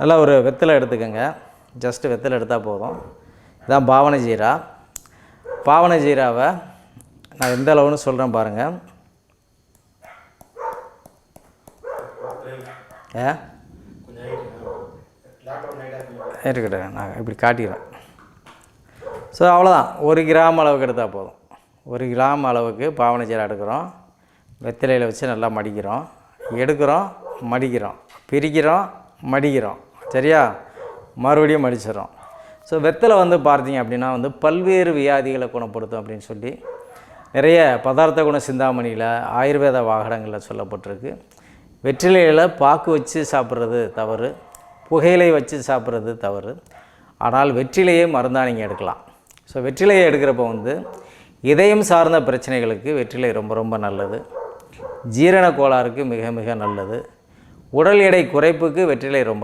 நல்லா ஒரு வெத்தலை எடுத்துக்கோங்க. ஜஸ்ட்டு வெத்தலை எடுத்தால் போதும். இதான் பாவன ஜீரா. பாவன ஜீராவை நான் எந்த அளவுன்னு சொல்கிறேன் பாருங்கள் ஏ? இருக்கட்டும் நான் இப்படி காட்டிக்கிறேன் ஸோ அவ்வளோதான் ஒரு கிராம் அளவுக்கு எடுத்தால் போதும். ஒரு கிராம் அளவுக்கு பாவனை ஜீரா எடுக்கிறோம். வெத்திலையில் வச்சு நல்லா மடிக்கிறோம். எடுக்கிறோம் மடிக்கிறோம். பிரிக்கிறோம் மடிக்கிறோம். சரியா? மறுபடியும் அடிச்சிடறோம் ஸோ வெத்தலை வந்து பார்த்தீங்க அப்படின்னா வந்து பல்வேறு வியாதிகளை குணப்படுத்தும் அப்படின்னு சொல்லி நிறைய பதார்த்த குண சிந்தாமணியில் ஆயுர்வேத வாகனங்களில் சொல்லப்பட்டிருக்கு. வெற்றிலையில் பாக்கு வச்சு சாப்பிட்றது தவறு புகையிலை வச்சு சாப்பிட்றது தவறு. ஆனால் வெற்றிலையே மருந்தாக நீங்கள் எடுக்கலாம். ஸோ வெற்றிலையை எடுக்கிறப்ப வந்து இதயம் சார்ந்த பிரச்சனைகளுக்கு வெற்றிலை ரொம்ப ரொம்ப நல்லது. ஜீரண கோளாறுக்கு மிக மிக நல்லது. உடல் எடை குறைப்புக்கு வெற்றிலை ரொம்ப